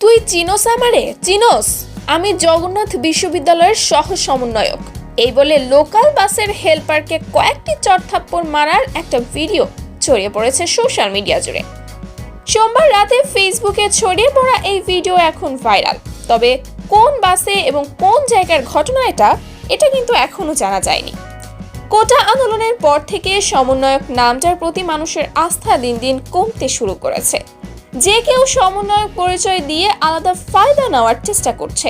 তুই চিনোস আমারে? চিনোস? আমি জগন্নাথ বিশ্ববিদ্যালয়ের সহ সমন্বয়ক। এই বলে লোকাল বাসের হেল্পারকে কয়েকটি চড়থাপ্পড় মারার একটা ভিডিও ছড়িয়ে পড়েছে সোশ্যাল মিডিয়া জুড়ে। সোমবার রাতে ফেসবুকে ছড়িয়ে পড়া এই ভিডিও এখন ভাইরাল। তবে কোন বাসে এবং কোন জায়গার ঘটনা এটা এটা কিন্তু এখনও জানা যায়নি। কোটা আন্দোলনের পর থেকে সমন্বয়ক নামটার প্রতি মানুষের আস্থা দিন দিন কমতে শুরু করেছে। যে কেউ সমন্বয়ক পরিচয় দিয়ে আলাদা ফায়দা নেওয়ার চেষ্টা করছে।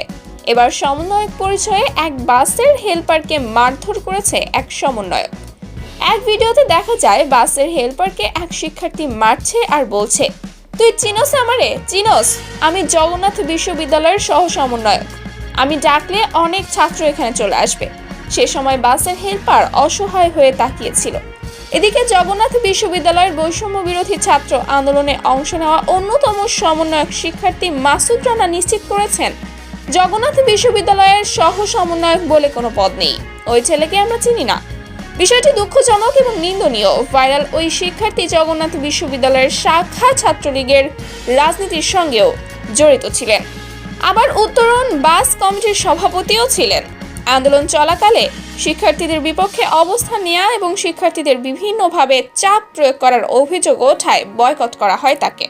এবার সমন্বয়ক পরিচয়ে এক বাসের হেল্পারকে মারধর করেছে এক সমন্বয়ক। এক ভিডিওতে দেখা যায়, বাসের হেল্পারকে এক শিক্ষার্থী মারছে আর বলছে, তুই চিনোস আমারে? চিনোস? আমি জগন্নাথ বিশ্ববিদ্যালয়ের সহ সমন্বয়ক আমি ডাকলে অনেক ছাত্র এখানে চলে আসবে। সে সময় বাসের হেল্পার অসহায় হয়ে তাকিয়েছিল। এদিকে জগন্নাথ বিশ্ববিদ্যালয়ের বৈষম্য বিরোধী ছাত্র আন্দোলনে অংশ নেওয়া অন্যতম সমন্বয়ক শিক্ষার্থী মাসুদ রানা নিশ্চিত করেছেন, জগন্নাথ বিশ্ববিদ্যালয়ের সহ সমন্বয়ক বলে কোনো পদ নেই। ওই ছেলেকে আমরা চিনি না। বিষয়টি দুঃখজনক এবং নিন্দনীয়। ভাইরাল ওই শিক্ষার্থী জগন্নাথ বিশ্ববিদ্যালয়ের শাখা ছাত্রলীগের রাজনীতির সঙ্গেও জড়িত ছিলেন। আবার উত্তরণ বাস কমিটির সভাপতিও ছিলেন। আন্দোলন চলাকালে শিক্ষার্থীদের বিপক্ষে অবস্থান নেওয়া এবং শিক্ষার্থীদের বিভিন্নভাবে চাপ প্রয়োগ করার অভিযোগ ওঠায়, বয়কট করা হয় তাকে।